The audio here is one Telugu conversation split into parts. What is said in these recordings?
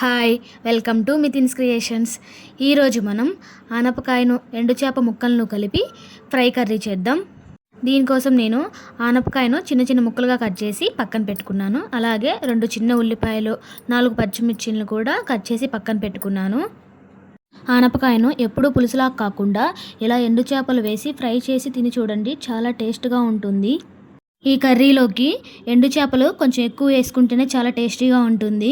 Hi welcome to Mithin's creations. ఈరోజు మనం ఆనపకాయను ఎండు చేప ముక్కలను కలిపి ఫ్రై కర్రీ చేద్దాం. దీనికోసం నేను ఆనపకాయను చిన్న చిన్న ముక్కలుగా కట్ చేసి పక్కన పెట్టుకున్నాను. అలాగే రెండు చిన్న ఉల్లిపాయలు నాలుగు పచ్చిమిర్చిలను కూడా కట్ చేసి పక్కన పెట్టుకున్నాను. ఆనపకాయను ఎప్పుడూ పులుసులా కాకుండా ఇలా ఎండు చేపలు వేసి ఫ్రై చేసి తిని చూడండి చాలా టేస్ట్గా ఉంటుంది. ఈ కర్రీలోకి ఎండు చేపలు కొంచెం ఎక్కువ వేసుకుంటేనే చాలా టేస్టీగా ఉంటుంది.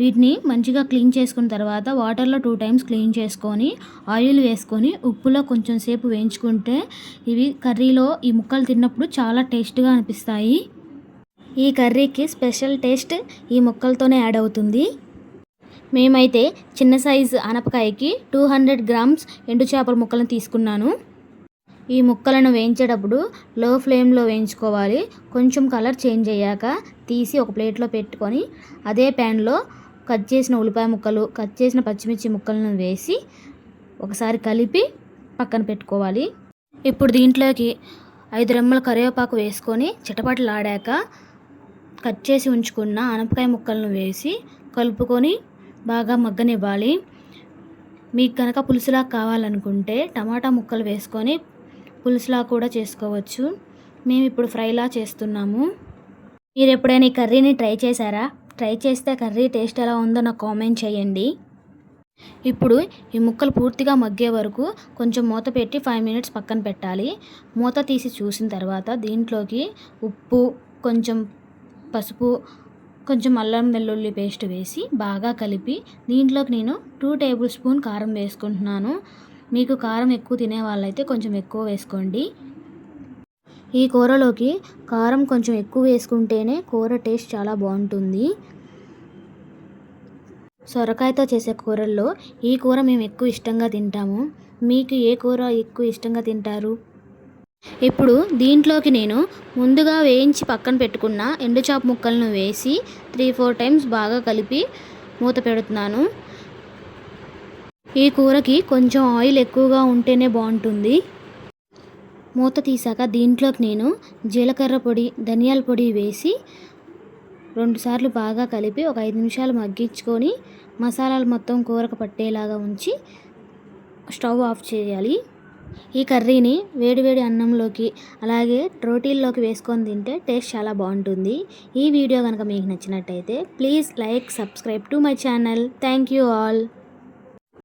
వీటిని మంచిగా క్లీన్ చేసుకున్న తర్వాత వాటర్లో టూ టైమ్స్ క్లీన్ చేసుకొని ఆయిల్ వేసుకొని ఉప్పులో కొంచెం సేపు వేయించుకుంటే ఇవి కర్రీలో ఈ ముక్కలు తిన్నప్పుడు చాలా టేస్ట్గా అనిపిస్తాయి. ఈ కర్రీకి స్పెషల్ టేస్ట్ ఈ ముక్కలతోనే యాడ్ అవుతుంది. మేమైతే చిన్న సైజు ఆనపకాయకి టూ హండ్రెడ్ గ్రామ్స్ ఎండు చేపల ముక్కలను తీసుకున్నాను. ఈ ముక్కలను వేయించేటప్పుడు లో ఫ్లేమ్లో వేయించుకోవాలి. కొంచెం కలర్ చేంజ్ అయ్యాక తీసి ఒక ప్లేట్లో పెట్టుకొని అదే ప్యాన్లో కట్ చేసిన ఉల్లిపాయ ముక్కలు కట్ చేసిన పచ్చిమిర్చి ముక్కలను వేసి ఒకసారి కలిపి పక్కన పెట్టుకోవాలి. ఇప్పుడు దీంట్లోకి ఐదు రెమ్మల కరివేపాకు వేసుకొని చిటపటలాడాక కట్ చేసి ఉంచుకున్న ఆనపకాయ ముక్కలను వేసి కలుపుకొని బాగా మగ్గనివ్వాలి. మీకు కనుక పులుసులా కావాలనుకుంటే టమాటా ముక్కలు వేసుకొని పులుసులా కూడా చేసుకోవచ్చు. మేము ఇప్పుడు ఫ్రైలా చేస్తున్నాము. మీరు ఎప్పుడైనా ఈ కర్రీని ట్రై చేశారా? ట్రై చేస్తే కర్రీ టేస్ట్ ఎలా ఉందో నాకు కామెంట్ చేయండి. ఇప్పుడు ఈ ముక్కలు పూర్తిగా మగ్గే వరకు కొంచెం మూత పెట్టి ఫైవ్ మినిట్స్ పక్కన పెట్టాలి. మూత తీసి చూసిన తర్వాత దీంట్లోకి ఉప్పు కొంచెం పసుపు కొంచెం అల్లం వెల్లుల్లి పేస్ట్ వేసి బాగా కలిపి దీంట్లోకి నేను టూ టేబుల్ స్పూన్ కారం వేసుకుంటున్నాను. మీకు కారం ఎక్కువ తినే వాళ్ళైతే కొంచెం ఎక్కువ వేసుకోండి. ఈ కూరలోకి కారం కొంచెం ఎక్కువ వేసుకుంటేనే కూర టేస్ట్ చాలా బాగుంటుంది. సొరకాయతో చేసే కూరల్లో ఈ కూర మేము ఎక్కువ ఇష్టంగా తింటాము. మీకు ఏ కూర ఎక్కువ ఇష్టంగా తింటారు? ఇప్పుడు దీంట్లోకి నేను ముందుగా వేయించి పక్కన పెట్టుకున్న ఎండుచాప ముక్కలను వేసి త్రీ ఫోర్ టైమ్స్ బాగా కలిపి మూత పెడుతున్నాను. ఈ కూరకి కొంచెం ఆయిల్ ఎక్కువగా ఉంటేనే బాగుంటుంది. మూత తీసాక దీంట్లోకి నేను జీలకర్ర పొడి ధనియాల పొడి వేసి రెండుసార్లు బాగా కలిపి ఒక ఐదు నిమిషాలు మగ్గించుకొని మసాలాలు మొత్తం కూరకు పట్టేలాగా ఉంచి స్టవ్ ఆఫ్ చేయాలి. ఈ కర్రీని వేడివేడి అన్నంలోకి అలాగే రోటీల్లోకి వేసుకొని తింటే టేస్ట్ చాలా బాగుంటుంది. ఈ వీడియో కనుక మీకు నచ్చినట్టయితే please like subscribe to my channel. Thank you all.